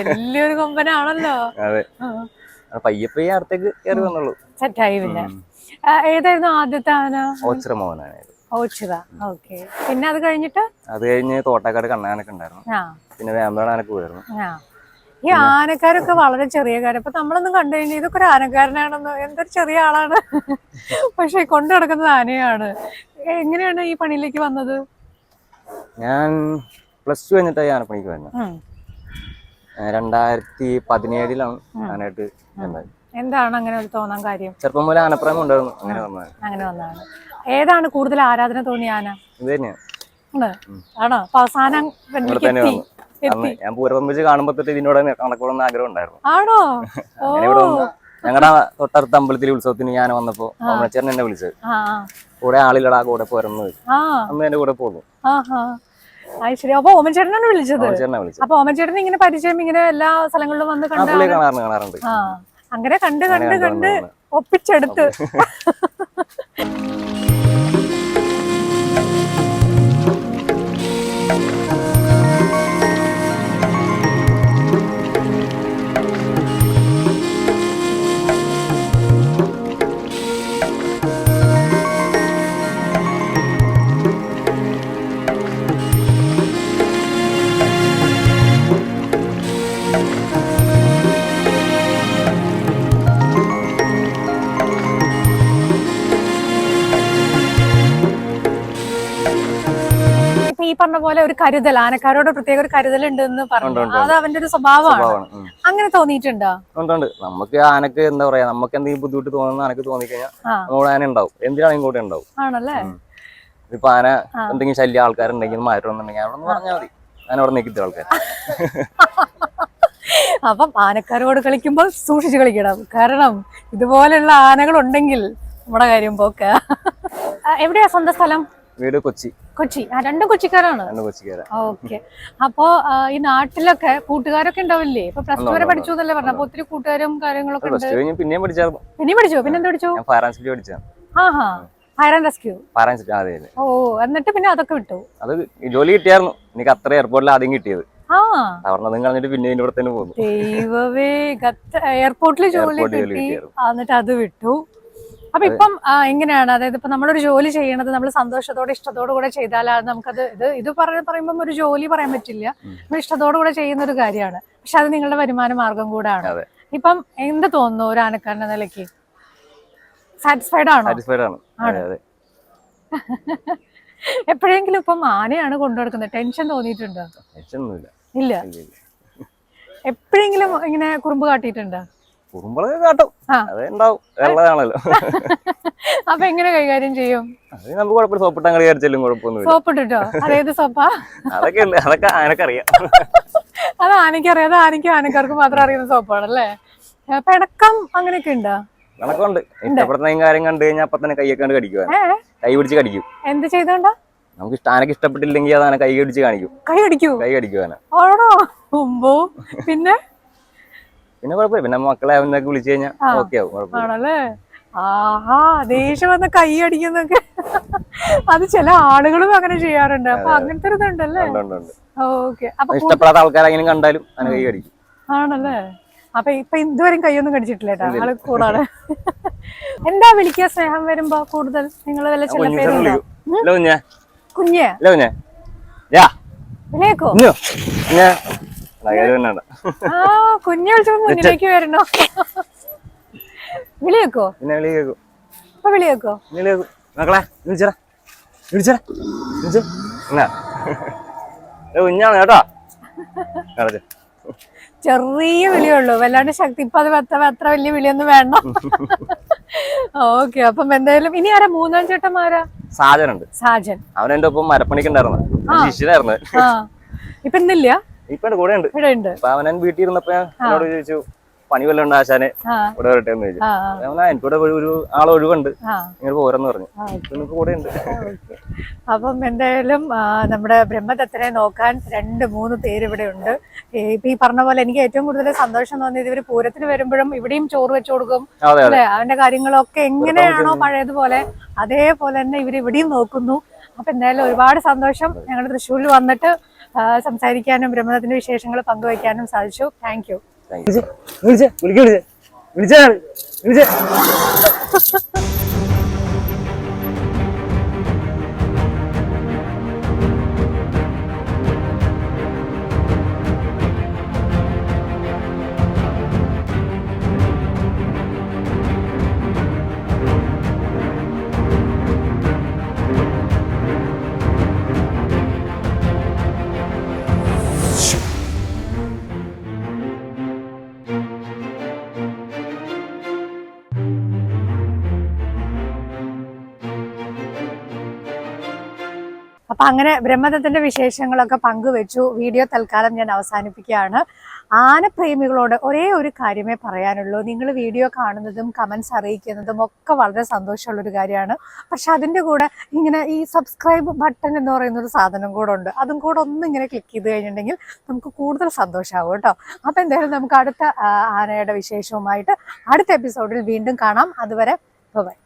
A: വലിയൊരു കൊമ്പനാണല്ലോ.
C: അത്. പയ്യെ പയ്യെ അടുത്തേക്ക് കയറി വന്നുള്ളൂ
A: സെറ്റായി പിന്നെ ഏതായിരുന്നു ആദ്യത്തെ ആന?
C: ഓച്ചിറ. മോഹനായത്
A: ഓച്ചിറ ഓക്കെ. പിന്നെ അത് കഴിഞ്ഞിട്ട്?
C: അത് കഴിഞ്ഞ് തോട്ടക്കാട് കണ്ണാനൊക്കെ ഉണ്ടായിരുന്നു. പിന്നെ വേമ്പനാട് ആനക്ക് പോയിരുന്നു.
A: ഈ ആനക്കാരൊക്കെ വളരെ ചെറിയ കാര്യം. അപ്പൊ നമ്മളൊന്നും കണ്ടു കഴിഞ്ഞാൽ ഇതൊക്കെ ഒരു ആനക്കാരനാണെന്ന്. എന്തൊരു ചെറിയ ആളാണ്. പക്ഷെ കൊണ്ടു നടക്കുന്നത് ആനയാണ്. എങ്ങനെയാണ് ഈ പണിയിലേക്ക് വന്നത്?
C: ഞാൻ പ്ലസ് ടു കഴിഞ്ഞിട്ടായി ആനപ്പണിക്ക്. ഏഹ് രണ്ടായിരത്തി പതിനേഴിലാണ് ഞാനായിട്ട് ഉണ്ടായത്
A: എന്താണ് അങ്ങനെ ഒരു തോന്നാൻ കാര്യം?
C: ചെറുപ്പം മുതലേ ആനപ്രായം ഉണ്ടായിരുന്നു അങ്ങനെ വന്നത്
A: അങ്ങനെ വന്നതാണ്. ഏതാണ് കൂടുതൽ ആരാധന തോന്നിയ ആന?
C: ഇത് തന്നെയാണ്.
A: ആണ്. അപ്പൊ അവസാനം
C: ഞാൻ പൂരപ്പം വെച്ച് കാണുമ്പോ തൊട്ട് ഇതിനോട് കണക്കോളം ആഗ്രഹം ഉണ്ടായിരുന്നു.
A: ആണോ?
C: ഞങ്ങളുടെ തൊട്ടടുത്ത അമ്പലത്തിലെ ഉത്സവത്തിന് ഞാൻ വന്നപ്പോ അമ്മച്ചേരൻ എന്നെ വിളിച്ചത്. കൂടെ ആളില്ലടാ കൂടെ പോരുന്നത്
A: ആ.
C: അന്ന് എന്റെ കൂടെ പോകുന്നു
A: ശരി. അപ്പൊ ഓമൻ ചേട്ടനാണ് വിളിച്ചത്. അപ്പൊ ഓമൻ ചേട്ടൻ ഇങ്ങനെ പരിചയം ഇങ്ങനെ എല്ലാ സ്ഥലങ്ങളിലും വന്ന് കണ്ട അങ്ങനെ കണ്ട് കണ്ട് കണ്ട്. ഒപ്പിച്ചെടുത്ത്. പറഞ്ഞ പോലെ ഒരു കരുതൽ ആനക്കാരോട് പ്രത്യേക ഒരു കരുതൽ ഉണ്ട് എന്ന് പറഞ്ഞു അത് അവന്റെ ഒരു സ്വഭാവമാണ്. അങ്ങനെ തോന്നിയിട്ടുണ്ടോ?
C: ഉണ്ട് നമുക്ക് ആനക്ക് എന്താ പറയാ നമുക്ക് എന്തെങ്കിലും ബുദ്ധിമുട്ട് തോന്നുന്ന ആനക്ക് തോന്നിക്കഴിഞ്ഞാൽ കഴിഞ്ഞാൽ ആന ഉണ്ടാവും. എന്തിനാണെങ്കിൽ കൂടെ ഉണ്ടാവും?
A: ആണല്ലേ?
C: ഇപ്പൊ ആന. എന്തെങ്കിലും ശല്യം ആൾക്കാരുണ്ടെങ്കിൽ മാറ്റണമെന്നുണ്ടെങ്കിൽ അവിടെ നിന്ന് പറഞ്ഞാൽ മതി. ആന അവിടെ ആൾക്കാർ
A: അപ്പം ആനക്കാരോട് കളിക്കുമ്പോൾ സൂക്ഷിച്ചു കളിക്കണം. കാരണം ഇതുപോലെയുള്ള ആനകൾ ഉണ്ടെങ്കിൽ നമ്മുടെ കാര്യം പോക്ക. എവിടെയാ സ്വന്തം സ്ഥലം?
C: വീട് കൊച്ചി.
A: കൊച്ചി. ആ രണ്ടും കൊച്ചിക്കാരാണ്. ഓക്കെ. അപ്പോ ഈ നാട്ടിലൊക്കെ കൂട്ടുകാരൊക്കെ ഉണ്ടാവില്ലേ? ഇപ്പൊ പ്ലസ് ടു വരെ പഠിച്ചു എന്നല്ലേ പറഞ്ഞു അപ്പൊ ഒത്തിരി കൂട്ടുകാരും കാര്യങ്ങളൊക്കെ ഉണ്ട്.
C: പിന്നെയും പഠിച്ചായിരുന്നു
A: പിന്നെ പഠിച്ചോ? പിന്നെന്താ പഠിച്ചു
C: പഠിച്ചു
A: ആഹാ. ഫയർ ആൻഡ് റെസ്ക്യൂ ഓ എന്നിട്ട് പിന്നെ അതൊക്കെ വിട്ടു.
C: അത് ജോലി കിട്ടിയായിരുന്നു. എനിക്ക് അത്ര എയർപോർട്ടിൽ ആദ്യം കിട്ടിയത്. പിന്നെ
A: ദൈവമേ എയർപോർട്ടിൽ ജോലി കിട്ടി. എന്നിട്ട് അത് വിട്ടു. അപ്പൊ ഇപ്പം എങ്ങനെയാണ്? അതായത് ഇപ്പൊ നമ്മളൊരു ജോലി ചെയ്യണത് നമ്മൾ സന്തോഷത്തോടെ ഇഷ്ടത്തോടു കൂടെ ചെയ്താലാണ് നമുക്കത് ഇത് ഇത് പറ പറയുമ്പോൾ ഒരു ജോലി പറയാൻ പറ്റില്ല. നമ്മൾ ഇഷ്ടത്തോടു കൂടെ ചെയ്യുന്ന ഒരു കാര്യമാണ്. പക്ഷെ അത് നിങ്ങളുടെ വരുമാന മാർഗം കൂടാണ്.
C: ആണ്
A: ഇപ്പം എന്ത് തോന്നുന്നു ഒരു ആനക്കാരന്റെ നിലയ്ക്ക്? സാറ്റിസ്ഫൈഡ് ആണോ?
C: സാറ്റിസ്ഫൈഡ് ആണ്.
A: എപ്പോഴെങ്കിലും ഇപ്പം ആനയാണ് കൊണ്ടുനടക്കുന്നത്? ടെൻഷൻ തോന്നിയിട്ടുണ്ടോ? ഇല്ല. എപ്പോഴെങ്കിലും ഇങ്ങനെ കുറുമ്പ് കാട്ടിയിട്ടുണ്ടോ?
C: കുറുമ്പളൊക്കെ കാട്ടും.
A: ആ.
C: അത് ഉണ്ടാവും.
A: അപ്പൊ എങ്ങനെ കൈകാര്യം ചെയ്യും?
C: അത് നമുക്ക് കുഴപ്പമില്ല. സോപ്പിട്ട് അങ്ങനെ കയറിച്ചാലും കുഴപ്പമൊന്നുമില്ല
A: സോപ്പ് ഇട്ടിട്ടോ അതേത് സോപ്പാ?
C: അതൊക്കെ ഉണ്ട്. അതൊക്കെ അതിനൊക്കറിയാം
A: അത് ആനക്കറിയാം അത് ആനയ്ക്കും ആനക്കാർക്ക് മാത്രം അറിയുന്ന സോപ്പാണല്ലേ? പിണക്കം അങ്ങനെയൊക്കെ ഉണ്ടോ?
C: പിണക്കമുണ്ട്. ഇഷ്ടപ്പെടുന്ന കാര്യം കണ്ടു കഴിഞ്ഞാൽ അപ്പൊ തന്നെ കൈയൊക്കെ കണ്ട് കടിക്കുക കൈ പിടിച്ച് കടിക്കും.
A: എന്ത് ചെയ്തോണ്ടാ?
C: നമുക്ക് ആനക്ക് ഇഷ്ടപ്പെട്ടില്ലെങ്കിൽ അതാണ് കൈ കടിച്ച് കാണിക്കും.
A: കൈ അടിക്കൂ
C: കൈ കടിക്കും ആന.
A: ആണോ? പിന്നെ?
C: പിന്നെ കുഴപ്പമില്ല. പിന്നെ മക്കളെ അവനൊക്കെ വിളിച്ചു കഴിഞ്ഞാൽ ഓക്കെ ആവും കുഴപ്പമില്ല.
A: ആണല്ലേ? ആഹാ ദേഷ്യം വന്ന കൈ അടിക്കുന്നൊക്കെ. അത് ചില ആളുകളും അങ്ങനെ ചെയ്യാറുണ്ട്. അപ്പൊ അങ്ങനത്തെ ഒരു ഇതുണ്ടല്ലേ. ഓക്കെ. അപ്പൊ
C: ഇഷ്ടപ്പെടാത്ത ആൾക്കാരെങ്കിലും കണ്ടാലും കൈ കടിക്കും
A: ആണല്ലേ? അപ്പൊ ഇപ്പൊ ഇതുവരെയും കൈയൊന്നും കടിച്ചിട്ടില്ല കേട്ടോ ആൾ കൂടാണ് എന്താ വിളിക്കുക സ്നേഹം വരുമ്പോ കൂടുതൽ? നിങ്ങൾ വല്ല ചില
C: കുഞ്ഞു.
A: പേരുണ്ടോ
C: വിളിക്കും കുഞ്ഞെ.
A: കുഞ്ഞെ വിളിച്ചപ്പോ മുന്നിലേക്ക് വരണോ വിളിയേക്കോ?
C: പിന്നെ വിളി കേൾക്കും
A: ഇപ്പൊ വിളിയേക്കോ?
C: വിളി കേൾക്കും മക്കളെ വിളിച്ചടാ. വിളിച്ചടാ. വിളിച്ച. എന്നാ? കുഞ്ഞാണ് കേട്ടോ.
A: ചെറിയ വിളിയുള്ളൂ. വല്ലാണ്ട് ശക്തി. ഇപ്പൊ അത് അത്ര അത്ര വലിയ വിളിയൊന്നും വേണ്ട. ഓക്കെ അപ്പം എന്തായാലും ഇനി ആരാ? മൂന്നാം ചേട്ടന്മാരാ?
C: സാജനുണ്ട്.
A: സാജൻ.
C: അവൻ എന്റെ ഒപ്പം മരപ്പണിക്കുണ്ടായിരുന്നു
A: ഇപ്പൊ ഇന്നില്ല?
C: ഇപ്പൊ കൂടെ ഉണ്ട്. അപ്പൊ അവൻ വീട്ടിൽ ഇരുന്നപ്പോ എന്നോട് ചോദിച്ചു പണി വല്ലതും ഉണ്ട് ആശാനെ? ഇവിടെ വരട്ടെ? എന്ന് ചോദിച്ചു. എനിക്കൂടെ ഒരു- ആൾ ഒഴിവുണ്ട്. നിങ്ങൾ പോരെന്ന് പറഞ്ഞു. എനിക്ക് കൂടെ ഉണ്ട്
A: അപ്പം എന്തായാലും നമ്മുടെ ബ്രഹ്മദത്തനെ നോക്കാൻ രണ്ട് മൂന്ന് പേര് ഇവിടെ ഉണ്ട്. ഇപ്പൊ ഈ പറഞ്ഞ പോലെ എനിക്ക് ഏറ്റവും കൂടുതൽ സന്തോഷം തോന്നിയത് ഇവർ പൂരത്തിന് വരുമ്പോഴും ഇവിടെയും ചോറ് വെച്ചു കൊടുക്കും അല്ലെ? അവന്റെ കാര്യങ്ങളൊക്കെ എങ്ങനെയാണോ പഴയതുപോലെ അതേപോലെ തന്നെ ഇവർ ഇവിടെയും നോക്കുന്നു. അപ്പൊ എന്തായാലും ഒരുപാട് സന്തോഷം. ഞങ്ങൾ തൃശ്ശൂരിൽ വന്നിട്ട് സംസാരിക്കാനും ബ്രഹ്മദത്തിന്റെ വിശേഷങ്ങൾ പങ്കുവയ്ക്കാനും സാധിച്ചു. താങ്ക് യു
C: വിളിച്ചേ വിളിച്ചേ വിളിച്ചേ വിളിച്ചേ.
A: അപ്പൊ അങ്ങനെ ബ്രഹ്മദത്തിന്റെ വിശേഷങ്ങളൊക്കെ പങ്കുവെച്ചു. വീഡിയോ തൽക്കാലം ഞാൻ അവസാനിപ്പിക്കുകയാണ്. ആനപ്രേമികളോട് ഒരേ ഒരു കാര്യമേ പറയാനുള്ളൂ. നിങ്ങൾ വീഡിയോ കാണുന്നതും കമൻസ് അറിയിക്കുന്നതും ഒക്കെ വളരെ സന്തോഷമുള്ളൊരു കാര്യമാണ്. പക്ഷെ അതിന്റെ കൂടെ ഇങ്ങനെ ഈ സബ്സ്ക്രൈബ് ബട്ടൺ എന്ന് പറയുന്ന ഒരു സാധനം കൂടെ ഉണ്ട്. അതും കൂടെ ഒന്ന് ഇങ്ങനെ ക്ലിക്ക് ചെയ്ത് കഴിഞ്ഞിട്ടുണ്ടെങ്കിൽ നമുക്ക് കൂടുതൽ സന്തോഷമാവും കേട്ടോ. അപ്പം എന്തായാലും നമുക്ക് അടുത്ത ആനയുടെ വിശേഷവുമായിട്ട് അടുത്ത എപ്പിസോഡിൽ വീണ്ടും കാണാം. അതുവരെ ബൈ